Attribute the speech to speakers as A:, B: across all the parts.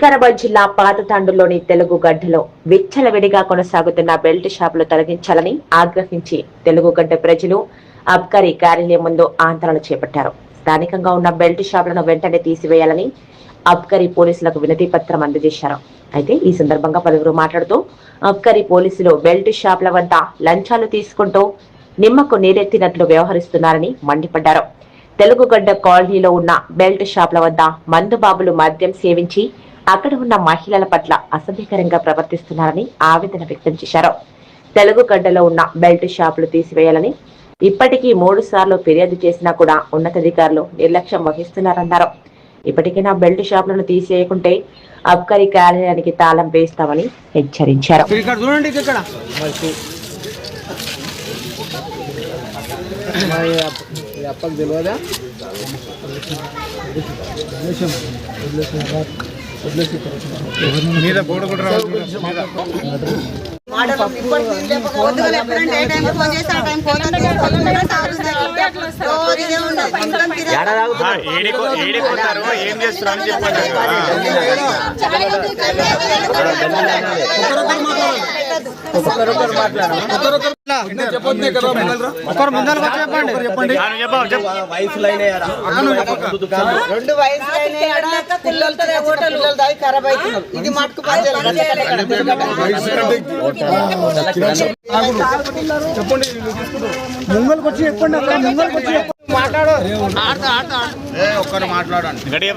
A: వికారాబాద్ జిల్లా పాతతాండులోని తెలుగు గడ్డలో విచ్చలవిడిగా కొనసాగుతున్న బెల్ట్ షాపులు తొలగించాలని ఆగ్రహించి తెలుగుగడ్డ ప్రజలు అబ్కారీ కార్యాలయం ముందు ఆందోళన చేపట్టారు. స్థానికంగా ఉన్న బెల్ట్ షాపులను వెంటనే తీసివేయాలని అబ్కారీ పోలీసులకు వినతి పత్రం అందజేశారు. అయితే ఈ సందర్భంగా పలువురు మాట్లాడుతూ అబ్కారీ పోలీసులు బెల్ట్ షాపుల వద్ద లంచాలు తీసుకుంటూ నిమ్మకు నీరెత్తినట్లు వ్యవహరిస్తున్నారని మండిపడ్డారు. తెలుగుగడ్డ కాలనీలో ఉన్న బెల్ట్ షాపుల వద్ద మందుబాబులు మద్యం సేవించి అక్కడ ఉన్న మహిళల పట్ల అసభ్యకరంగా ప్రవర్తిస్తున్నారని ఆవేదన వ్యక్తం చేశారు. తెలుగుగడ్డలో ఉన్న బెల్ట్ షాపులు తీసివేయాలని ఇప్పటికీ మూడు సార్లు ఫిర్యాదు చేసినా కూడా ఉన్నతాధికారులు నిర్లక్ష్యం వహిస్తున్నారన్నారు. ఇప్పటికైనా బెల్ట్ షాపులను తీసేయకుంటే అబ్కారీ కార్యాలయానికి తాళం వేస్తామని హెచ్చరించారు.
B: తెలియదా? మీద బోర్డు కూడా
C: పొద్దుగల ఎప్పుడంటే ఏ టైంకి ఫోన్ చేస్తే ఆ టైం పోతుంది
D: ఏడిపోతారు ఏం చేస్తున్నారు చెప్పండి
B: ఒకరు చెప్పండి. చెప్పండి.
C: రెండు ఇది మట్టుకు
B: ముంగల్కి వచ్చి చెప్పండి అక్కడ ముంగల్కి వచ్చి చెప్పండి. మాట్లాడు.
D: ఒక్కరు మాట్లాడండి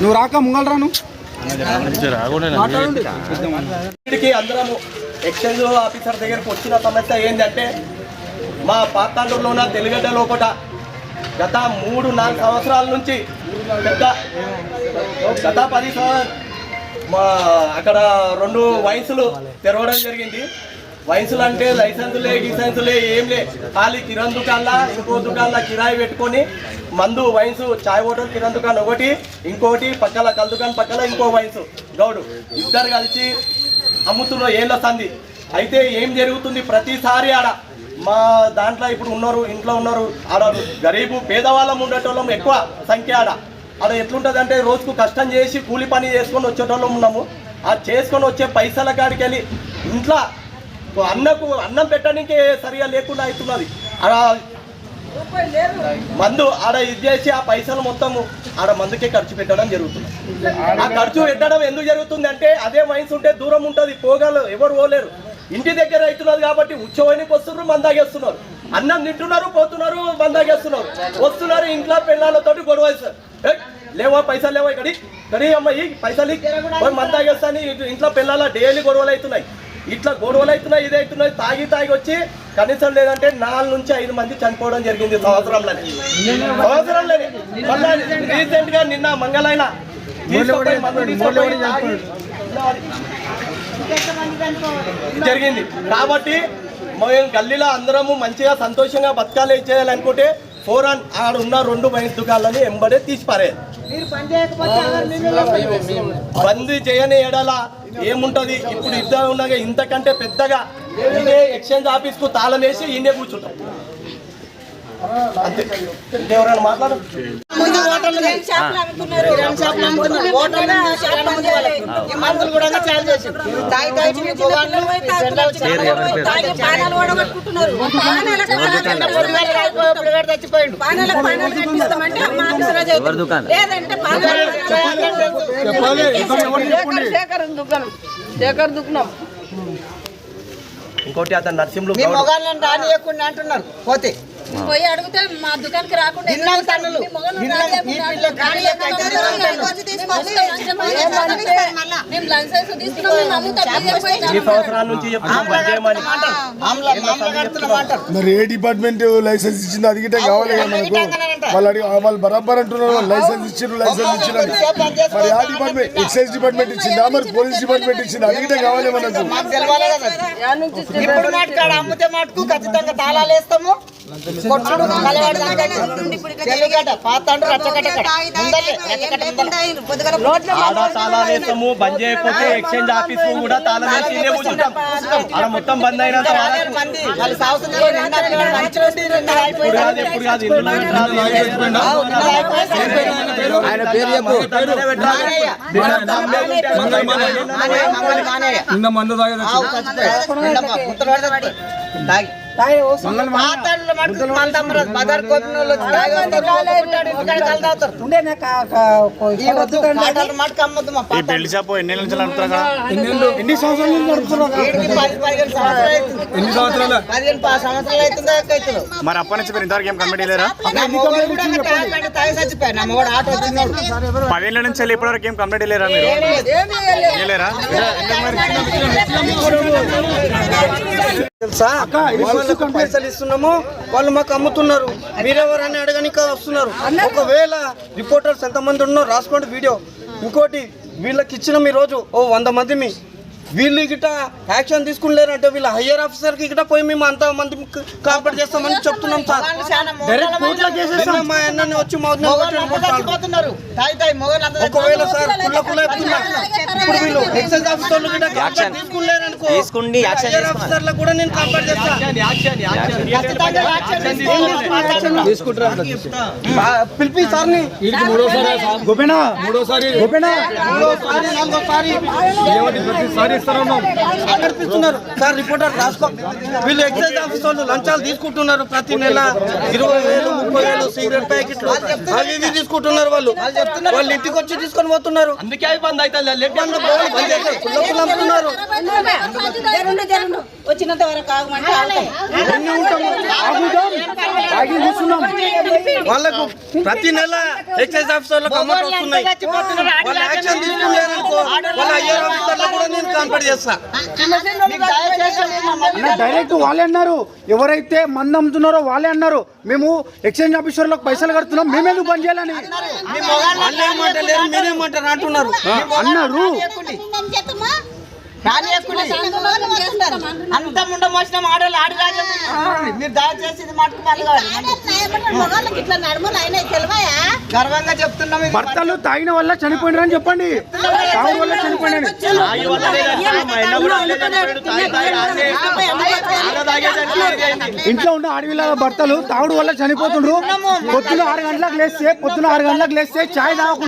B: నువ్వు రాక ముంగల్ రాను
E: ఇక్కడికి అందరము ఎక్స్చేంజ్ ఆఫీసర్ దగ్గరికి వచ్చిన సమస్య ఏంటంటే మా పాతాండూరులో ఉన్న తెలుగడ్డ లోపల గత మూడు నాలుగు సంవత్సరాల నుంచి పెద్ద గత పది సంవత్సరాలు మా అక్కడ రెండు వయసులు తెరవడం జరిగింది. వయసులు అంటే లైసెన్సులే గిసెన్సులే ఏం లే ఖాళీ కిరణ్ దుకాణా ఇంకో దుకాన్లా కిరాయి పెట్టుకొని మందు వయసు చాయ్ హోటల్ కిరణ్ దుకాణం ఒకటి ఇంకోటి పక్కల కల్ దుకాణం పక్కల ఇంకో వయసు గౌడు ఇద్దరు కలిసి అమ్ముతున్న ఏళ్ళ సంధి. అయితే ఏం జరుగుతుంది ప్రతిసారి ఆడ? మా దాంట్లో ఇప్పుడు ఉన్నారు ఇంట్లో ఉన్నారు ఆడ గరీబు పేదవాళ్ళం ఉండేటోళ్ళం ఎక్కువ సంఖ్య ఆడ. ఆడ ఎట్లుంటుంది అంటే రోజుకు కష్టం చేసి కూలి పని చేసుకొని వచ్చేటోళ్ళం ఉన్నాము. ఆ చేసుకొని వచ్చే పైసల కాడికి వెళ్ళి ఇంట్లో అన్నకు అన్నం పెట్టడానికి సరిగా లేకుండా అవుతున్నది. ఆడ మందు ఆడ ఇది చేసి ఆ పైసలు మొత్తము ఆడ మందుకే ఖర్చు పెట్టడం జరుగుతుంది. ఆ ఖర్చు పెట్టడం ఎందుకు జరుగుతుంది అంటే అదే వయసు ఉంటే దూరం ఉంటుంది పోగలు ఎవరు పోలేరు. ఇంటి దగ్గర అవుతున్నది కాబట్టి ఉత్సవానికి వస్తున్నారు మందాగేస్తున్నారు అన్నం తింటున్నారు పోతున్నారు మందాగేస్తున్నారు వస్తున్నారు ఇంట్లో పిల్లలతోటి గొడవ లేవా పైసలు లేవా ఇక్కడ గడి అమ్మాయి పైసలు ఇ. మందాగేస్తాని ఇంట్లో పిల్లల డైలీ గొడవలు అవుతున్నాయి. ఇట్లా గొడవలు అవుతున్నాయి ఇది అవుతున్నాయి తాగి తాగి వచ్చి కనీసం లేదంటే నాలుగు నుంచి ఐదు మంది చనిపోవడం జరిగింది సంవత్సరంలోనే. సంవత్సరంలోనే. మళ్ళా రీసెంట్గా నిన్న మంగళైన జరిగింది. కాబట్టి మేము గల్లీలో అందరము మంచిగా సంతోషంగా బతకాలి చేయాలనుకుంటే ఫోర్ అన్ ఆడ ఉన్న రెండు వైన్స్ దుకాణాలని ఎంబడే తీసి పారేయాలి బంద్ చేయని ఎడల ఏముంటది? ఇప్పుడు ఇద్దరు ఉండగా ఇంతకంటే పెద్దగా ఇదే ఎక్స్చేంజ్ ఆఫీస్కు తాళం వేసి ఈయనే కూర్చుంటాం. అంతే. మాట్లాడు.
C: ముందు మందులు కూడా చాలా చేసి. తాగి తాగి చచ్చిపోయిండు. పానాలు శేఖర్ దుకాణం
E: ఇంకోటి అతను నరసింహులు
C: మీ
E: గౌడ్.
C: మొగాళ్ళని రానియకుండా అంటున్నారు. పోతే.
F: పోయి అడిగితే మా దుకాణానికి రాకుండా మేము లైసెన్స్ తీసుకున్నాం
G: మరి ఏ డిపార్ట్మెంట్ లైసెన్స్ ఇచ్చింది అది గిట్ట కావాలి మనకు. వాళ్ళు అడిగి వాళ్ళు బరాబర్ అంటున్నారు లైసెన్స్ ఇచ్చారు లైసెన్స్ ఇచ్చారు మరి ఆ డిపార్ట్మెంట్ ఎక్సైజ్ డిపార్ట్మెంట్ ఇచ్చిందా? మరి పోలీస్ డిపార్ట్మెంట్ ఇచ్చింది? అది గిట్ట కావాలి మనకు.
C: ఇప్పుడు అమ్మితే మటుకు ఖచ్చితంగా తాళాలు వేస్తాము.
H: బంద్ చేయకపోతే ఎక్స్చేంజ్ ఆఫీస్ కూడా తాళం వేసి కూర్చుంటాం మొత్తం బంద్ అయినంత ఇప్పుడు కాదు ఎప్పుడు కాదు
B: ఆయన పేరు చెప్పు నిన్న మందు
C: తాగి.
D: ఎన్ని నుంచి
B: సంవత్సరాల నుంచి
C: సంవత్సరాలు పదిహేను సంవత్సరాలు అవుతుందో.
D: మరి అప్పటి నుంచి మీరు ఇంతవరకు ఏం కంప్లీట్ లేరా. పదేళ్ళ నుంచి వెళ్ళి ఇప్పటివరకు ఏం కంప్లీట్ లేరా మీరు. చేయలేరా
H: తెలుసా? వాళ్ళకు పైసలు ఇస్తున్నాము వాళ్ళు మాకు అమ్ముతున్నారు. మీరెవరని అడగనిక వస్తున్నారు? ఒకవేళ రిపోర్టర్స్ ఎంతమంది ఉన్నారో రాసుకోండి వీడియో. ఇంకోటి వీళ్ళకి ఇచ్చినాం ఈరోజు. ఓ వంద మంది మీ వీళ్ళు గిట యాక్షన్ తీసుకుని వీళ్ళ హయ్యర్ ఆఫీసర్కి గిట పోయి మేము అంత మంది కార్పొరేట్ చేస్తామని చెప్తున్నాం సార్. డైరెక్ట్ కోర్టులో కేసేస్తాం. మా అన్నని వచ్చి మా ఒకవేళ సార్ కుల్ల కుల్ల చెప్తున్నా ఇప్పుడు వీళ్ళు ఎక్సైజ్ ఆఫీసర్లు కూడా కంప్లైంట్ తీసుకున్నారనుకో
I: తీసుకుండి యాక్షన్
H: హయ్యర్ ఆఫీసర్లకు కూడా నేను చేస్తాను. పిలిపి సార్ని.
B: గోపేనా? మూడోసారి గోపేనా?
H: మూడోసారి నాలుగోసారి
B: ప్రతిసారి
H: సార్ రిపోర్టర్ రాసుకో. వీళ్ళు ఎక్సైజ్ ఆఫీస్ వాళ్ళు లంచాలు తీసుకుంటున్నారు ప్రతి నెల. ఇరవై వేలు ముప్పై వేలు సిగరెట్ ప్యాకెట్లు. అవి ఇవి తీసుకుంటున్నారు వాళ్ళు. వాళ్ళు ఇంటికి వచ్చి తీసుకొని పోతున్నారు. అందుకే బంద్.
C: వచ్చినంత వరకు
H: వాళ్ళకు ప్రతి నెల ఎక్సైజ్ ఆఫీసర్లకు అమౌంట్ వస్తున్నాయి. వాళ్ళు యాక్షన్ తీసుకున్నారనుకో వాళ్ళ కూడా నేను కంప్లీట్ చేస్తా?
B: డైరెక్ట్ వాళ్ళే అన్నారు. ఎవరైతే మంది అమ్ముతున్నారో వాళ్ళే అన్నారు. మేము ఎక్స్చేంజ్ ఆఫీసర్లకు పైసలు కడుతున్నాం. మేమేందుకు బంద్ చేయాలని? అన్నారు.
C: అంత ముండ మోసిన ఆడలు ఆడి రాజ్యం ఇది. మీరు దయచేసి ఇది మటుకు మళ్ళీ గర్వంగా చెప్తున్నాం
B: భర్తలు తాగిన వల్ల చనిపోయినారని చెప్పండి తాగుడు వల్ల
H: చనిపోయాడు.
B: ఇంట్లో ఉన్న ఆడవిల్ల భర్తలు తాగుడు వల్ల చనిపోతుండ్రు పొద్దున ఆరు గంటలకు లేస్తే పొద్దున ఆరు గంటలకు లేస్తే చాయ్ తాగకుండా